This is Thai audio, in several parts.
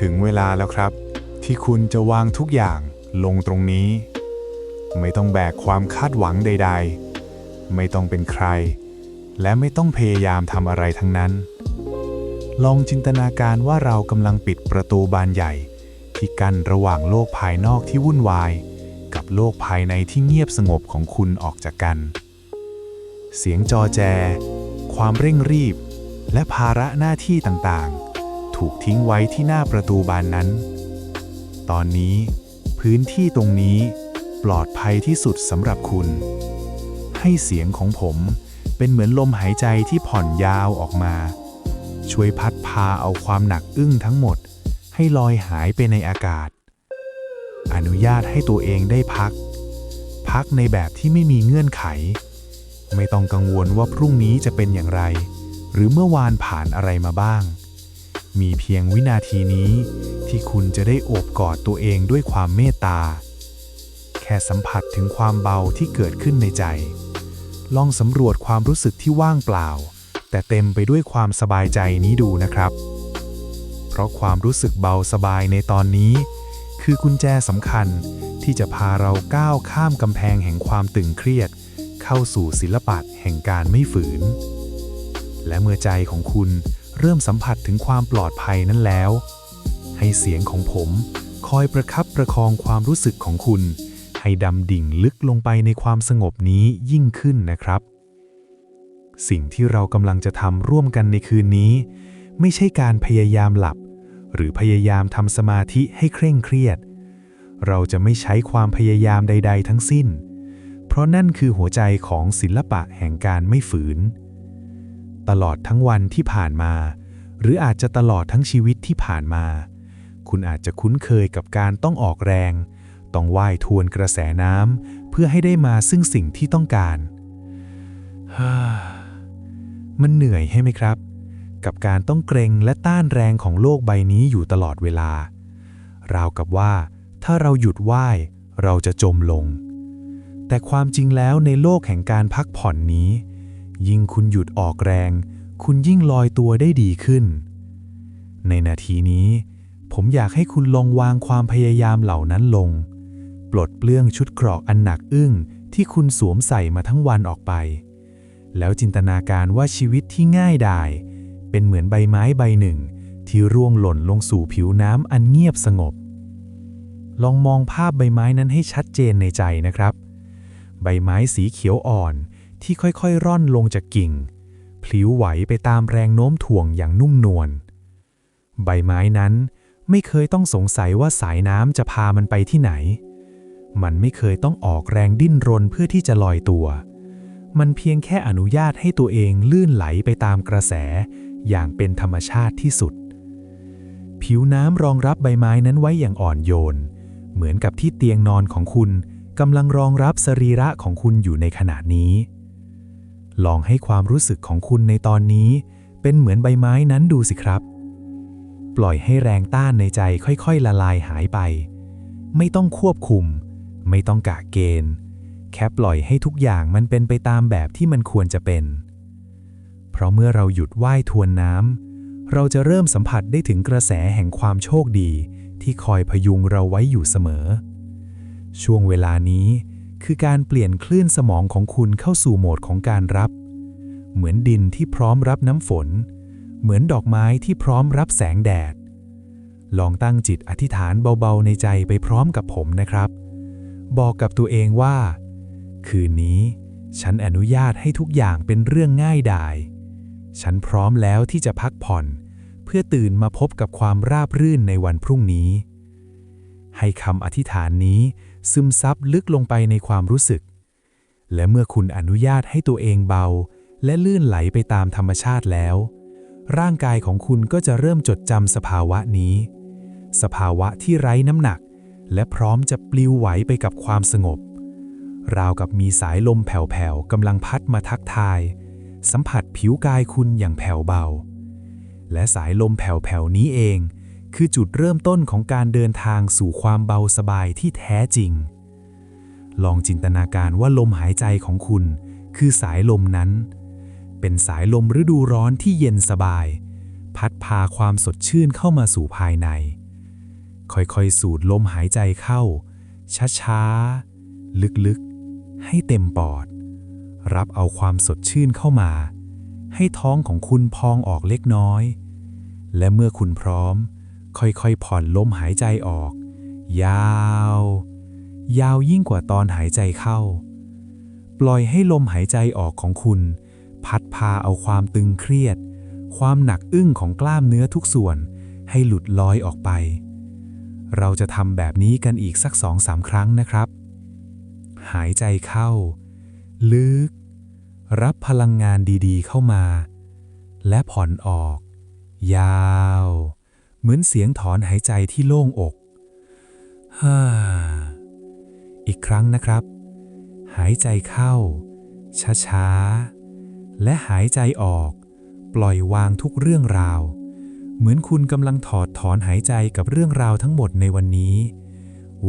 ถึงเวลาแล้วครับ ที่คุณจะวางทุกอย่างลงตรงนี้ ไม่ต้องแบกความคาดหวังใด ๆ ไม่ต้องเป็นใคร และไม่ต้องพยายามทำอะไรทั้งนั้น ลองจินตนาการว่าเรากำลังปิดประตูบานใหญ่ ที่กั้นระหว่างโลกภายนอกที่วุ่นวาย กับโลกภายในที่เงียบสงบของคุณออกจากกัน เสียงจอแจ ความเร่งรีบ และภาระหน้าที่ต่างๆ ถูกทิ้งไว้ที่หน้าประตูบานนั้น ตอนนี้ พื้นที่ตรงนี้ปลอดภัยที่สุดสำหรับคุณ ให้เสียงของผมเป็นเหมือนลมหายใจที่ผ่อนยาวออกมา ช่วยพัดพาเอาความหนักอึ้งทั้งหมด ให้ลอยหายไปในอากาศ อนุญาตให้ตัวเองได้พัก พักในแบบที่ไม่มีเงื่อนไข ไม่ต้องกังวลว่าพรุ่งนี้จะเป็นอย่างไร หรือเมื่อวานผ่านอะไรมาบ้าง มีเพียงวินาทีนี้ ที่คุณจะได้โอบกอดตัวเองด้วยความเมตตา แค่สัมผัสถึงความเบาที่เกิดขึ้นในใจ ลองสำรวจความรู้สึกที่ว่างเปล่า แต่เต็มไปด้วยความสบายใจนี้ดูนะครับ เพราะความรู้สึกเบาสบายในตอนนี้ คือกุญแจสำคัญที่จะพาเราก้าวข้ามกำแพงแห่งความตึงเครียด เข้าสู่ศิลปะแห่งการไม่ฝืน และเมื่อใจของคุณ เริ่มสัมผัสถึงความปลอดภัยนั้นแล้ว ให้เสียงของผมคอยประคับประคองความรู้สึกของคุณ ให้ดำดิ่งลึกลงไปในความสงบนี้ยิ่งขึ้นนะครับ สิ่งที่เรากำลังจะทำร่วมกันในคืนนี้ ไม่ใช่การพยายามหลับ หรือพยายามทำสมาธิให้เคร่งเครียด เราจะไม่ใช้ความพยายามใด ๆ ทั้งสิ้น เพราะนั่นคือหัวใจของศิลปะแห่งการไม่ฝืน ตลอดทั้งวันที่ผ่านมา หรืออาจจะตลอดทั้งชีวิตที่ผ่านมา คุณอาจจะคุ้นเคยกับการต้องออกแรง ต้องว่ายทวนกระแสน้ำเพื่อให้ได้มาซึ่งสิ่งที่ต้องการ มันเหนื่อยให้ไหมครับ กับการต้องเกรงและต้านแรงของโลกใบนี้อยู่ตลอดเวลา ราวกับว่า ถ้าเราหยุดว่ายเราจะจมลง แต่ความจริงแล้วในโลกแห่งการพักผ่อนนี้ ยิ่งคุณหยุดออกแรง คุณยิ่งลอยตัวได้ดีขึ้น ในนาทีนี้ ผมอยากให้คุณลองวางความพยายามเหล่านั้นลง ปลดเปลื้องชุดเกราะอันหนักอึ้งที่คุณสวมใส่มาทั้งวันออกไป แล้วจินตนาการว่าชีวิตที่ง่ายดาย เป็นเหมือนใบไม้ใบหนึ่ง ที่ร่วงหล่นลงสู่ผิวน้ำอันเงียบสงบ ลองมองภาพใบไม้นั้นให้ชัดเจนในใจนะครับ ใบไม้สีเขียวอ่อน ที่ค่อยๆ ร่อนลงจากกิ่ง พลิ้วไหวไปตามแรงโน้มถ่วงอย่างนุ่มนวล ใบไม้นั้นไม่เคยต้องสงสัยว่าสายน้ำจะพามันไปที่ไหน มันไม่เคยต้องออกแรงดิ้นรนเพื่อที่จะลอยตัว มันเพียงแค่อนุญาตให้ตัวเองลื่นไหลไปตามกระแส อย่างเป็นธรรมชาติที่สุด ผิวน้ำรองรับใบไม้นั้นไว้อย่างอ่อนโยน เหมือนกับที่เตียงนอนของคุณกำลังรองรับสรีระของคุณอยู่ในขณะนี้ ลองให้ความรู้สึกของคุณในตอนนี้ เป็นเหมือนใบไม้นั้นดูสิครับ ปล่อยให้แรงต้านในใจค่อยๆ ละลายหายไป ไม่ต้องควบคุม ไม่ต้องกะเกณฑ์ แค่ปล่อยให้ทุกอย่างมันเป็นไปตามแบบที่มันควรจะเป็น เพราะเมื่อเราหยุดว่ายทวนน้ำเราจะเริ่มสัมผัสได้ถึงกระแสแห่งความโชคดี ที่คอยพยุงเราไว้อยู่เสมอ ช่วงเวลานี้ คือการเปลี่ยนคลื่นสมองของคุณเข้าสู่โหมดของการรับ เหมือนดินที่พร้อมรับน้ำฝน เหมือนดอกไม้ที่พร้อมรับแสงแดด ลองตั้งจิตอธิษฐานเบาๆในใจไปพร้อมกับผมนะครับ บอกกับตัวเองว่า คืนนี้ ฉันอนุญาตให้ทุกอย่างเป็นเรื่องง่ายดาย ฉันพร้อมแล้วที่จะพักผ่อน เพื่อตื่นมาพบกับความราบรื่นในวันพรุ่งนี้ ให้คำอธิษฐานนี้ ซึมซับลึกลงไปในความรู้สึก และเมื่อคุณอนุญาตให้ตัวเองเบา และลื่นไหลไปตามธรรมชาติแล้ว ร่างกายของคุณก็จะเริ่มจดจำสภาวะนี้ สภาวะที่ไร้น้ำหนัก และพร้อมจะปลิวไหวไปกับความสงบ ราวกับมีสายลมแผ่วๆกำลังพัดมาทักทาย สัมผัสผิวกายคุณอย่างแผ่วเบา และสายลมแผ่วๆนี้เอง คือจุดเริ่มต้นของการเดินทางสู่ความเบาสบายที่แท้จริง ลองจินตนาการว่าลมหายใจของคุณ คือสายลมนั้น เป็นสายลมฤดูร้อนที่เย็นสบาย พัดพาความสดชื่นเข้ามาสู่ภายใน ค่อยๆ สูดลมหายใจเข้า ช้าๆ ลึกๆ ให้เต็มปอด รับเอาความสดชื่นเข้ามา ให้ท้องของคุณพองออกเล็กน้อย และเมื่อคุณพร้อม ค่อยๆผ่อนลมหายใจออก ยาว ยาวยิ่งกว่าตอนหายใจเข้า ปล่อยให้ลมหายใจออกของคุณ พัดพาเอาความตึงเครียด ความหนักอึ้งของกล้ามเนื้อทุกส่วน ให้หลุดลอยออกไป เราจะทำแบบนี้กันอีกสักสองสามครั้งนะครับ หายใจเข้า ลึก รับพลังงานดีๆเข้ามา และผ่อนออก ยาว เหมือนเสียงถอนหายใจที่โล่งอกฮ่าอีกครั้งนะครับ หายใจเข้า ช้าๆ และหายใจออก ปล่อยวางทุกเรื่องราว เหมือนคุณกำลังถอดถอนหายใจกับเรื่องราวทั้งหมดในวันนี้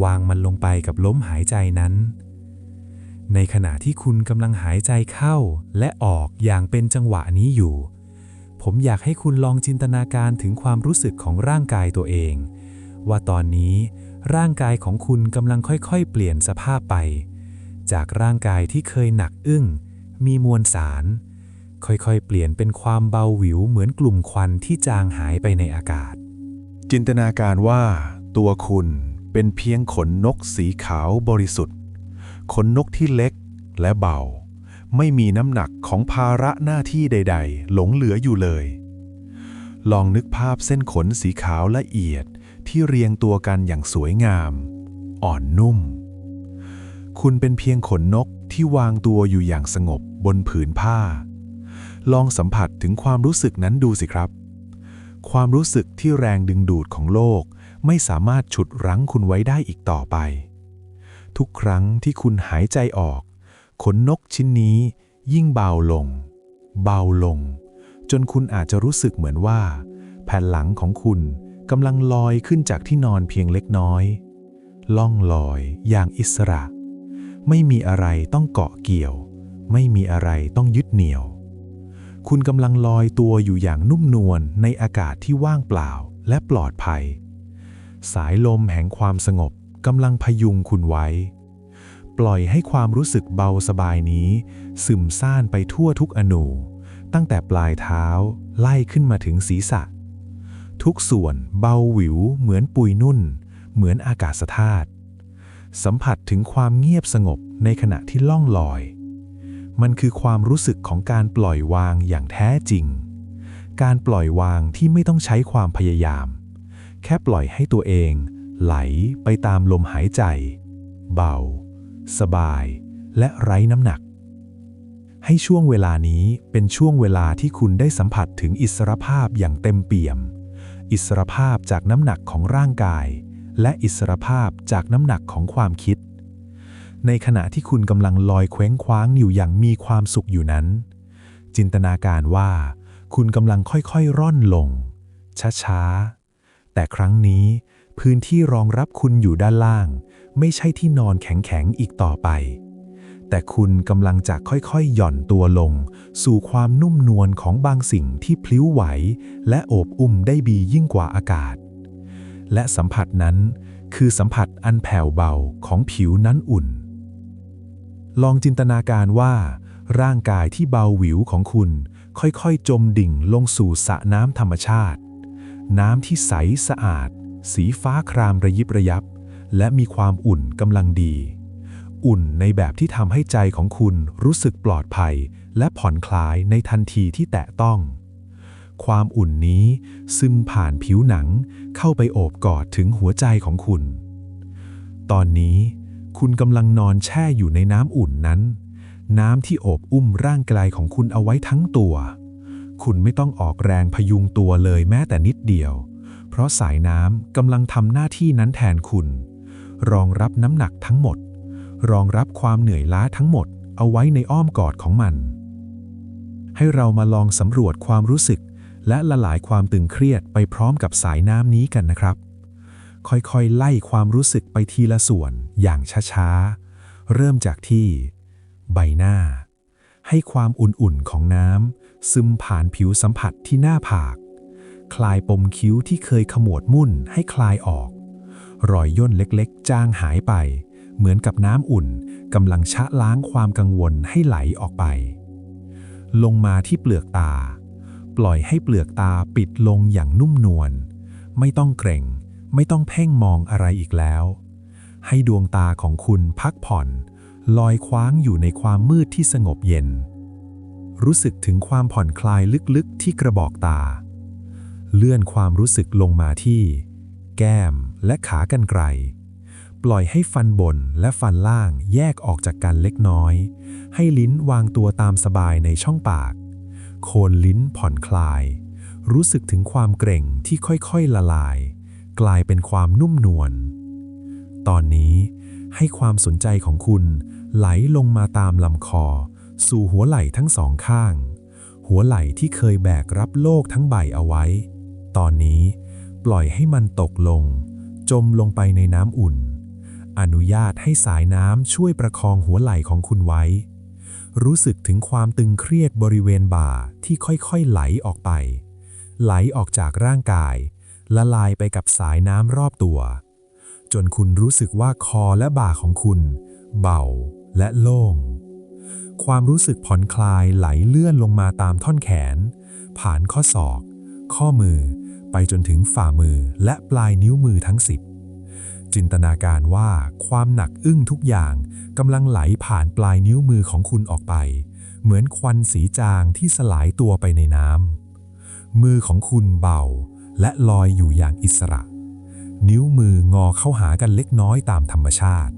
วางมันลงไปกับลมหายใจนั้น ในขณะที่คุณกำลังหายใจเข้าและออกอย่างเป็นจังหวะนี้อยู่ ผมอยากให้คุณลองจินตนาการถึงความรู้สึกของร่างกายตัวเอง ว่าตอนนี้ร่างกายของคุณกำลังค่อยๆ เปลี่ยนสภาพไป จากร่างกายที่เคยหนักอึ้ง มีมวลสาร ค่อยๆ เปลี่ยนเป็นความเบาหวิวเหมือนกลุ่มควันที่จางหายไปในอากาศ จินตนาการว่า ตัวคุณเป็นเพียงขนนกสีขาวบริสุทธิ์ ขนนกที่เล็กและเบา ไม่มีน้ำหนักของภาระหน้าที่ใด ๆ หลงเหลืออยู่เลย ลองนึกภาพเส้นขนสีขาวละเอียดที่เรียงตัวกันอย่างสวยงาม อ่อนนุ่ม คุณเป็นเพียงขนนกที่วางตัวอยู่อย่างสงบบนผืนผ้า ลองสัมผัสถึงความรู้สึกนั้นดูสิครับ ความรู้สึกที่แรงดึงดูดของโลกไม่สามารถฉุดรั้งคุณไว้ได้อีกต่อไป ทุกครั้งที่คุณหายใจออก ขนนกชิ้นนี้ยิ่งเบาลง เบาลง จนคุณอาจจะรู้สึกเหมือนว่า แผ่นหลังของคุณกำลังลอยขึ้นจากที่นอนเพียงเล็กน้อย ล่องลอยอย่างอิสระ ไม่มีอะไรต้องเกาะเกี่ยว ไม่มีอะไรต้องยึดเหนี่ยว คุณกำลังลอยตัวอยู่อย่างนุ่มนวลในอากาศที่ว่างเปล่าและปลอดภัย สายลมแห่งความสงบกำลังพยุงคุณไว้ ปล่อยให้ความรู้สึกเบาสบายนี้ ซึมซ่านไปทั่วทุกอนู ตั้งแต่ปลายเท้าไล่ขึ้นมาถึงศีรษะ ทุกส่วนเบาหวิวเหมือนปุยนุ่น เหมือนอากาศธาตุสัมผัสถึงความเงียบสงบในขณะที่ล่องลอย มันคือความรู้สึกของการปล่อยวางอย่างแท้จริง การปล่อยวางที่ไม่ต้องใช้ความพยายาม แค่ปล่อยให้ตัวเอง ไหลไปตามลมหายใจ เบา สบาย และไร้น้ำหนัก ให้ช่วงเวลานี้เป็นช่วงเวลาที่คุณได้สัมผัสถึงอิสรภาพอย่างเต็มเปี่ยม อิสรภาพจากน้ำหนักของร่างกาย และอิสรภาพจากน้ำหนักของความคิด ในขณะที่คุณกำลังลอยเคว้งคว้างอยู่อย่างมีความสุขอยู่นั้น จินตนาการว่า คุณกำลังค่อยๆร่อนลง ช้าๆแต่ครั้งนี้พื้นที่รองรับคุณอยู่ด้านล่าง ไม่ใช่ที่นอนแข็งๆอีกต่อไป แต่คุณกำลังจะค่อยๆ หย่อนตัวลง สู่ความนุ่มนวลของบางสิ่งที่พลิ้วไหว และโอบอุ้มได้บียิ่งกว่าอากาศ และสัมผัสนั้นคือสัมผัสอันแผ่วเบาของผิวนั้นอุ่น ลองจินตนาการว่า ร่างกายที่เบาหวิวของคุณ ค่อยๆ จมดิ่งลงสู่สระน้ำธรรมชาติ น้ำที่ใสสะอาด สีฟ้าครามระยิบระยับ และมีความอุ่นกำลังดี อุ่นในแบบที่ทำให้ใจของคุณรู้สึกปลอดภัย และผ่อนคลายในทันทีที่แตะต้อง ความอุ่นนี้ซึมผ่านผิวหนังเข้าไปโอบกอดถึงหัวใจของคุณ ตอนนี้คุณกำลังนอนแช่อยู่ในน้ำอุ่นนั้น น้ำที่โอบอุ้มร่างกายของคุณเอาไว้ทั้งตัว คุณไม่ต้องออกแรงพยุงตัวเลยแม้แต่นิดเดียว เพราะสายน้ำกำลังทำหน้าที่นั้นแทนคุณ รองรับน้ำหนักทั้งหมด รองรับความเหนื่อยล้าทั้งหมด เอาไว้ในอ้อมกอดของมัน ให้เรามาลองสำรวจความรู้สึก และละลายความตึงเครียดไปพร้อมกับสายน้ำนี้กันนะครับ ค่อยๆ ไล่ความรู้สึกไปทีละส่วนอย่างช้าๆ เริ่มจากที่ ใบหน้า ให้ความอุ่นๆของน้ำซึมผ่านผิวสัมผัสที่หน้าผาก คลายปมคิ้วที่เคยขมวดมุ่นให้คลายออก รอยย่นเล็กๆ จางหายไป เหมือนกับน้ำอุ่นกำลังชะล้างความกังวลให้ไหลออกไป ลงมาที่เปลือกตา ปล่อยให้เปลือกตาปิดลงอย่างนุ่มนวล ไม่ต้องเกรงไม่ต้องเพ่งมองอะไรอีกแล้ว ให้ดวงตาของคุณพักผ่อน ลอยคว้างอยู่ในความมืดที่สงบเย็น รู้สึกถึงความผ่อนคลายลึกๆที่กระบอกตา เลื่อนความรู้สึกลงมาที่ แก้ม และขากรรไกรปล่อยให้ฟันบนและฟันล่างแยกออกจากกันเล็กน้อย ให้ลิ้นวางตัวตามสบายในช่องปาก โคนลิ้นผ่อนคลาย รู้สึกถึงความเกร็งที่ค่อยๆละลาย กลายเป็นความนุ่มนวล ตอนนี้ให้ความสนใจของคุณไหลลงมาตามลำคอ สู่หัวไหล่ทั้งสองข้าง หัวไหล่ที่เคยแบกรับโลกทั้งใบเอาไว้ ตอนนี้ปล่อยให้มันตกลง จมลงไปในน้ำอุ่น อนุญาตให้สายน้ำช่วยประคองหัวไหล่ของคุณไว้ รู้สึกถึงความตึงเครียดบริเวณบ่าที่ค่อยๆไหลออกไป ไหลออกจากร่างกาย ละลายไปกับสายน้ำรอบตัว จนคุณรู้สึกว่าคอและบ่าของคุณ เบาและโล่ง ความรู้สึกผ่อนคลายไหลเลื่อนลงมาตามท่อนแขน ผ่านข้อศอก ข้อมือ ไปจนถึงฝ่ามือและปลายนิ้วมือทั้งสิบจินตนาการว่าความหนักอึ้งทุกอย่างกำลังไหลผ่านปลายนิ้วมือของคุณออกไป เหมือนควันสีจางที่สลายตัวไปในน้ำมือของคุณเบา และลอยอยู่อย่างอิสระ นิ้วมืองอเข้าหากันเล็กน้อยตามธรรมชาติ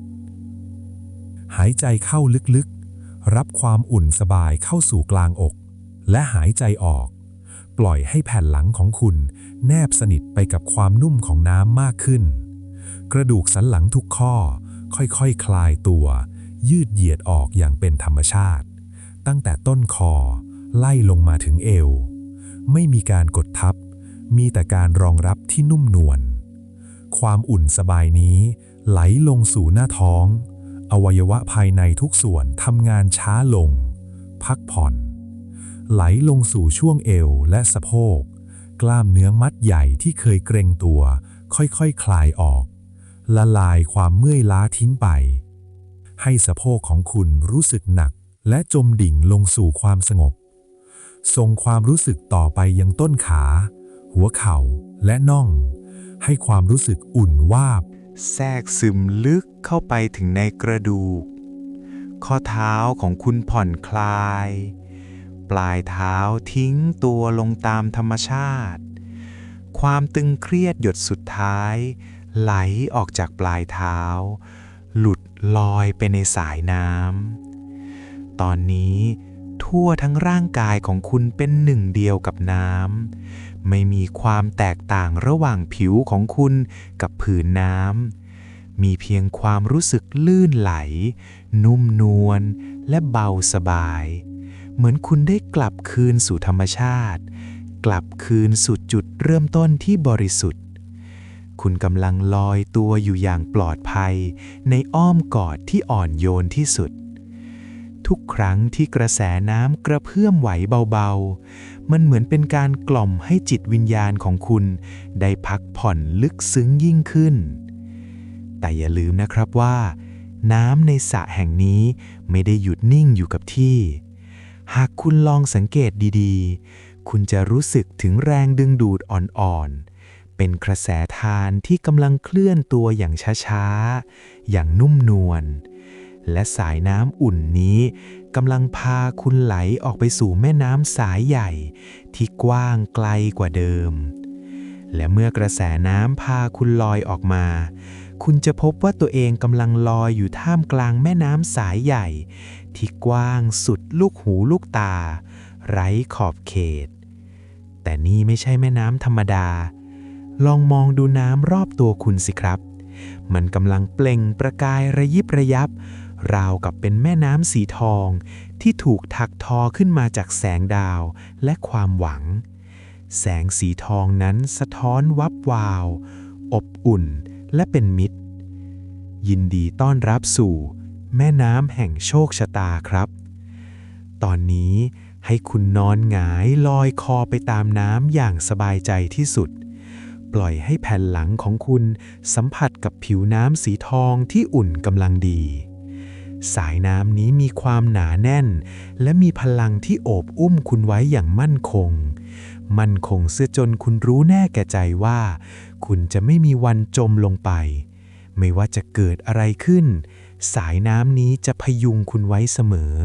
หายใจเข้าลึกๆ รับความอุ่นสบายเข้าสู่กลางอก และหายใจออก ปล่อยให้แผ่นหลังของคุณ แนบสนิทไปกับความนุ่มของน้ำมากขึ้น กระดูกสันหลังทุกข้อ ค่อยๆคคลายตัว ยืดเหยียดออกอย่างเป็นธรรมชาติ ตั้งแต่ต้นคอ ไล่ลงมาถึงเอว ไม่มีการกดทับ มีแต่การรองรับที่นุ่มนวล ความอุ่นสบายนี้ ไหลลงสู่หน้าท้อง อวัยวะภายในทุกส่วนทำงานช้าลง พักผ่อน ไหลลงสู่ช่วงเอวและสะโพก กล้ามเนื้อมัดใหญ่ที่เคยเกรงตัว ค่อยๆคคลายออก ละลายความเมื่อยล้าทิ้งไป ให้สะโพกของคุณรู้สึกหนักและจมดิ่งลงสู่ความสงบ ส่งความรู้สึกต่อไปยังต้นขา หัวเข่าและน่อง ให้ความรู้สึกอุ่นวาบ แทรกซึมลึกเข้าไปถึงในกระดูก ข้อเท้าของคุณผ่อนคลาย ปลายเท้าทิ้งตัวลงตามธรรมชาติ ความตึงเครียดหยดสุดท้าย ไหลออกจากปลายเท้า หลุดลอยไปในสายน้ำ ตอนนี้ทั่วทั้งร่างกายของคุณเป็นหนึ่งเดียวกับน้ำ ไม่มีความแตกต่างระหว่างผิวของคุณกับผืนน้ำ มีเพียงความรู้สึกลื่นไหล นุ่มนวลและเบาสบาย เหมือนคุณได้กลับคืนสู่ธรรมชาติ กลับคืนสู่จุดเริ่มต้นที่บริสุทธิ์ คุณกำลังลอยตัวอยู่อย่างปลอดภัย ในอ้อมกอดที่อ่อนโยนที่สุด ทุกครั้งที่กระแสน้ำกระเพื่อมไหวเบาๆ มันเหมือนเป็นการกล่อมให้จิตวิญญาณของคุณ ได้พักผ่อนลึกซึ้งยิ่งขึ้น แต่อย่าลืมนะครับว่าน้ำในสระแห่งนี้ไม่ได้หยุดนิ่งอยู่กับที่ หากคุณลองสังเกตดีๆ คุณจะรู้สึกถึงแรงดึงดูดอ่อนๆ เป็นกระแสทานที่กำลังเคลื่อนตัวอย่างช้าๆ อย่างนุ่มนวล และสายน้ำอุ่นนี้กำลังพาคุณไหลออกไปสู่แม่น้ำสายใหญ่ ที่กว้างไกลกว่าเดิม และเมื่อกระแสน้ำพาคุณลอยออกมา คุณจะพบว่าตัวเองกำลังลอยอยู่ท่ามกลางแม่น้ำสายใหญ่ ที่กว้างสุดลูกหูลูกตา ไร้ขอบเขต แต่นี่ไม่ใช่แม่น้ำธรรมดา ลองมองดูน้ำรอบตัวคุณสิครับ มันกำลังเปล่งประกายระยิบระยับ ราวกับเป็นแม่น้ำสีทอง ที่ถูกถักทอขึ้นมาจากแสงดาวและความหวัง แสงสีทองนั้นสะท้อนวับวาว อบอุ่นและเป็นมิตร ยินดีต้อนรับสู่ แม่น้ำแห่งโชคชะตาครับ ตอนนี้ให้คุณนอนหงายลอยคอไปตามน้ำอย่างสบายใจที่สุด ปล่อยให้แผ่นหลังของคุณสัมผัสกับผิวน้ำสีทองที่อุ่นกำลังดี สายน้ำนี้มีความหนาแน่น และมีพลังที่โอบอุ้มคุณไว้อย่างมั่นคง มั่นคงเสียจนคุณรู้แน่แก่ใจว่า คุณจะไม่มีวันจมลงไป ไม่ว่าจะเกิดอะไรขึ้น สายน้ำนี้จะพยุงคุณไว้เสมอ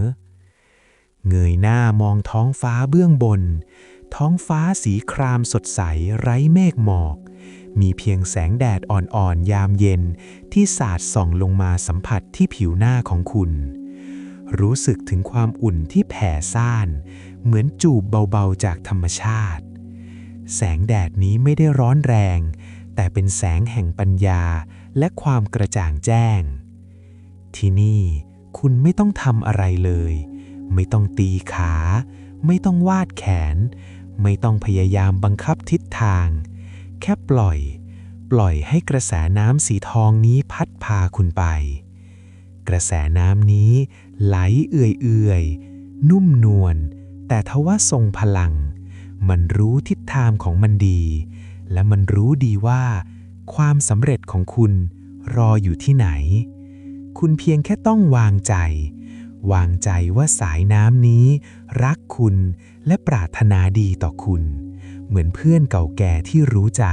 เงยหน้ามองท้องฟ้าเบื้องบน ท้องฟ้าสีครามสดใสไร้เมฆหมอก มีเพียงแสงแดดอ่อนๆ ยามเย็นที่สาดส่องลงมาสัมผัสที่ผิวหน้าของคุณ รู้สึกถึงความอุ่นที่แผ่ซ่าน เหมือนจูบเบาๆจากธรรมชาติ แสงแดดนี้ไม่ได้ร้อนแรง แต่เป็นแสงแห่งปัญญาและความกระจ่างแจ้ง ที่นี่ คุณไม่ต้องทำอะไรเลย ไม่ต้องตีขา ไม่ต้องวาดแขน ไม่ต้องพยายามบังคับทิศทาง แค่ปล่อย ปล่อยให้กระแสน้ำสีทองนี้พัดพาคุณไป กระแสน้ำนี้ไหลเอื่อยๆ นุ่มนวล แต่ทว่าทรงพลัง มันรู้ทิศทางของมันดี และมันรู้ดีว่า ความสำเร็จของคุณรออยู่ที่ไหน คุณเพียงแค่ต้องวางใจ วางใจว่าสายน้ำนี้ รักคุณและปรารถนาดีต่อคุณ เหมือนเพื่อนเก่าแก่ที่รู้ใจ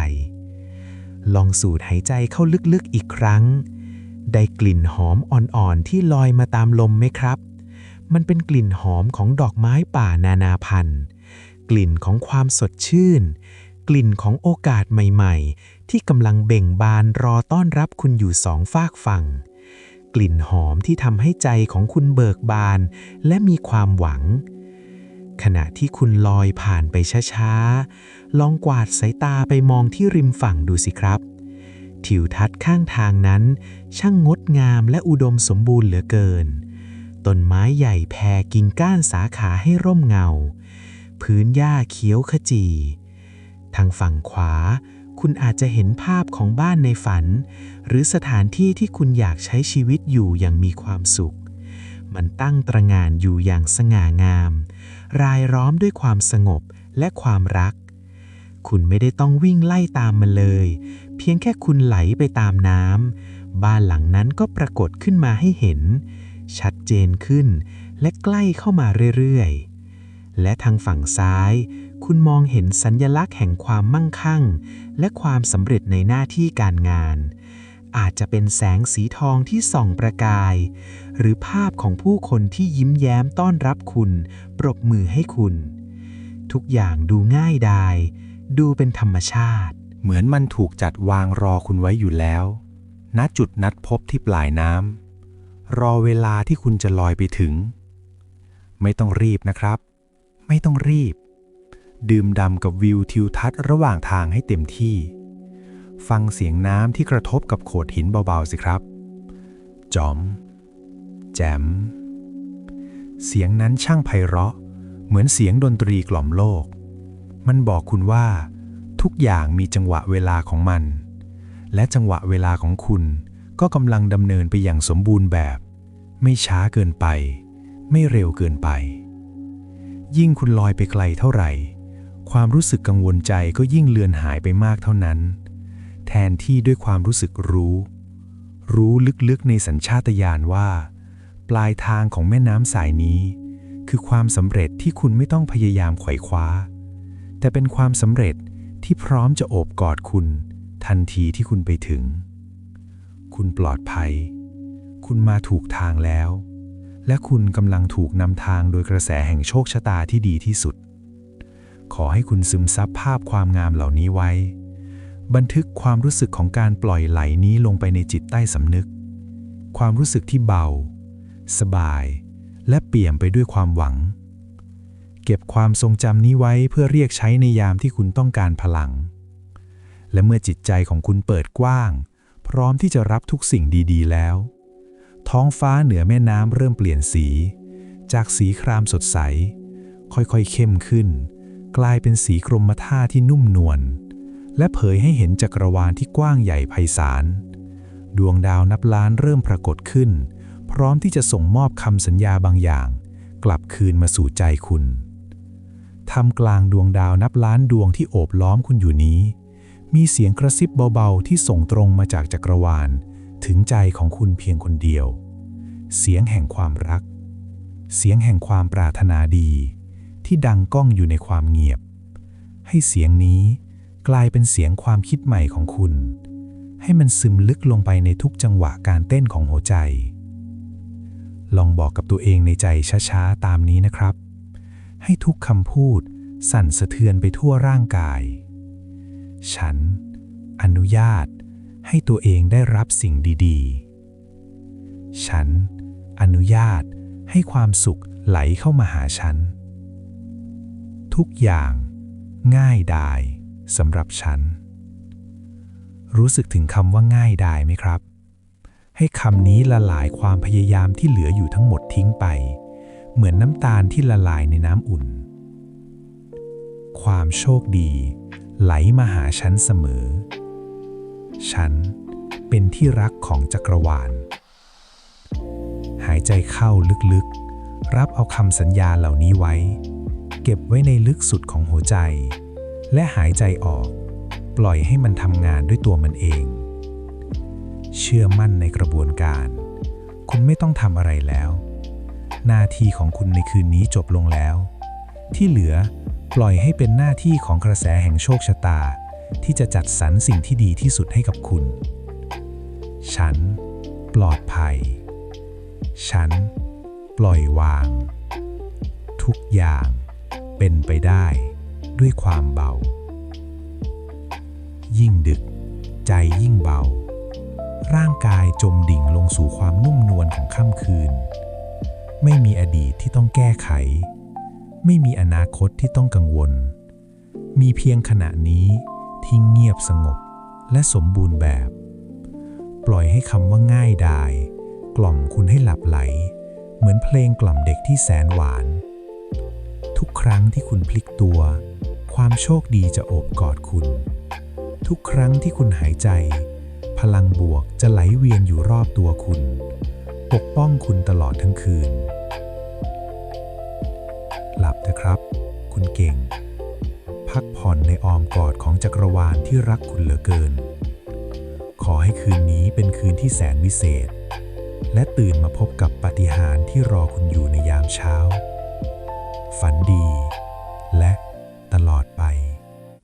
ลองสูดหายใจเข้าลึกๆอีกครั้ง ได้กลิ่นหอมอ่อนๆที่ลอยมาตามลมไหมครับ มันเป็นกลิ่นหอมของดอกไม้ป่านานาพันธุ์ กลิ่นของความสดชื่น กลิ่นของโอกาสใหม่ ๆ ที่กำลังเบ่งบานรอต้อนรับคุณอยู่สองฝากฝั่ง กลิ่นหอมที่ทำให้ใจของคุณเบิกบาน และมีความหวัง ขณะที่คุณลอยผ่านไปช้าๆ ลองกวาดสายตาไปมองที่ริมฝั่งดูสิครับ ทิวทัศน์ข้างทางนั้น ช่างงดงามและอุดมสมบูรณ์เหลือเกิน ต้นไม้ใหญ่แผ่กิ่งก้านสาขาให้ร่มเงา พื้นหญ้าเขียวขจี ทางฝั่งขวา คุณอาจจะเห็นภาพของบ้านในฝัน หรือสถานที่ที่คุณอยากใช้ชีวิตอยู่อย่างมีความสุข มันตั้งตระงานอยู่อย่างสง่างาม รายล้อมด้วยความสงบและความรัก คุณไม่ได้ต้องวิ่งไล่ตามมันเลย เพียงแค่คุณไหลไปตามน้ำบ้านหลังนั้นก็ปรากฏขึ้นมาให้เห็น ชัดเจนขึ้น และใกล้เข้ามาเรื่อยๆ และทางฝั่งซ้าย คุณมองเห็นสัญญลักษณ์แห่งความมั่งคั่ง และความสำเร็จในหน้าที่การงาน อาจจะเป็นแสงสีทองที่ส่องประกาย หรือภาพของผู้คนที่ยิ้มแย้มต้อนรับคุณ ปรบมือให้คุณ ทุกอย่างดูง่ายดาย ดูเป็นธรรมชาติ เหมือนมันถูกจัดวางรอคุณไว้อยู่แล้ว ณจุดนัดพบที่ปลายน้ำรอเวลาที่คุณจะลอยไปถึง ไม่ต้องรีบนะครับ ไม่ต้องรีบ ดื่มด่ำกับวิวทิวทัศน์ระหว่างทางให้เต็มที่ ฟังเสียงน้ำที่กระทบกับโขดหินเบาๆสิครับ จอม แจม เสียงนั้นช่างไพเราะ เหมือนเสียงดนตรีกล่อมโลก มันบอกคุณว่า ทุกอย่างมีจังหวะเวลาของมัน และจังหวะเวลาของคุณ ก็กำลังดำเนินไปอย่างสมบูรณ์แบบ ไม่ช้าเกินไป ไม่เร็วเกินไป ยิ่งคุณลอยไปไกลเท่าไหร่ ความรู้สึกกังวลใจก็ยิ่งเลือนหายไปมากเท่านั้น แทนที่ด้วยความรู้สึกรู้ รู้ลึกๆในสัญชาตญาณว่า ปลายทางของแม่น้ำสายนี้ คือความสำเร็จที่คุณไม่ต้องพยายามไขว่คว้า แต่เป็นความสำเร็จที่พร้อมจะโอบกอดคุณ ทันทีที่คุณไปถึง คุณปลอดภัย คุณมาถูกทางแล้ว และคุณกำลังถูกนำทางโดยกระแสแห่งโชคชะตาที่ดีที่สุด ขอให้คุณซึมซับภาพความงามเหล่านี้ไว้ บันทึกความรู้สึกของการปล่อยไหลนี้ลงไปในจิตใต้สำนึก ความรู้สึกที่เบา สบาย และเปี่ยมไปด้วยความหวัง เก็บความทรงจำนี้ไว้เพื่อเรียกใช้ในยามที่คุณต้องการพลัง และเมื่อจิตใจของคุณเปิดกว้าง พร้อมที่จะรับทุกสิ่งดี ๆ แล้ว ท้องฟ้าเหนือแม่น้ำเริ่มเปลี่ยนสี จากสีครามสดใสค่อยๆ เข้มขึ้น กลายเป็นสีกรมท่าที่นุ่มนวลและเผยให้เห็นจักรวาลที่กว้างใหญ่ไพศาล ดวงดาวนับล้านเริ่มปรากฏขึ้น พร้อมที่จะส่งมอบคำสัญญาบางอย่าง กลับคืนมาสู่ใจคุณท่ามกลางดวงดาวนับล้านดวงที่โอบล้อมคุณอยู่นี้ มีเสียงกระซิบเบาๆที่ส่งตรงมาจากจักรวาล ถึงใจของคุณเพียงคนเดียว เสียงแห่งความรัก เสียงแห่งความปรารถนาดี ที่ดังก้องอยู่ในความเงียบ ให้เสียงนี้กลายเป็นเสียงความคิดใหม่ของคุณ ให้มันซึมลึกลงไปในทุกจังหวะการเต้นของหัวใจ ลองบอกกับตัวเองในใจช้าๆ ตามนี้นะครับ ให้ทุกคำพูดสั่นสะเทือนไปทั่วร่างกาย ฉัน อนุญาต ให้ตัวเองได้รับสิ่งดีๆ ฉัน อนุญาตให้ความสุขไหลเข้ามาหาฉัน ทุกอย่าง ง่ายดายสำหรับฉัน รู้สึกถึงคำว่าง่ายดายไหมครับ ให้คำนี้ละลายความพยายามที่เหลืออยู่ทั้งหมดทิ้งไป เหมือนน้ำตาลที่ละลายในน้ำอุ่น ความโชคดี ไหลมาหาฉันเสมอ ฉันเป็นที่รักของจักรวาล หายใจเข้าลึกๆ รับเอาคำสัญญาเหล่านี้ไว้ เก็บไว้ในลึกสุดของหัวใจ และหายใจออก ปล่อยให้มันทำงานด้วยตัวมันเอง เชื่อมั่นในกระบวนการ คุณไม่ต้องทำอะไรแล้ว หน้าที่ของคุณในคืนนี้จบลงแล้ว ที่เหลือปล่อยให้เป็นหน้าที่ของกระแสแห่งโชคชะตา ที่จะจัดสรรสิ่งที่ดีที่สุดให้กับคุณ ฉัน ปลอดภัย ฉัน ปล่อยวาง ทุกอย่าง เป็นไปได้ด้วยความเบา ยิ่งดึก ใจยิ่งเบา ร่างกายจมดิ่งลงสู่ความนุ่มนวลของค่ำคืน ไม่มีอดีตที่ต้องแก้ไข ไม่มีอนาคตที่ต้องกังวล มีเพียงขณะนี้ที่เงียบสงบและสมบูรณ์แบบ ปล่อยให้คำว่าง่ายดาย กล่อมคุณให้หลับไหล เหมือนเพลงกล่อมเด็กที่แสนหวาน ทุกครั้งที่คุณพลิกตัว ความโชคดีจะโอบกอดคุณ ทุกครั้งที่คุณหายใจ พลังบวกจะไหลเวียนอยู่รอบตัวคุณ ปกป้องคุณตลอดทั้งคืน หลับนะครับ คุณเก่ง พักผ่อนในอ้อมกอดของจักรวาลที่รักคุณเหลือเกิน ขอให้คืนนี้เป็นคืนที่แสนวิเศษและตื่นมาพบกับปาฏิหาริย์ที่รอคุณอยู่ในยามเช้า ฝันดี และ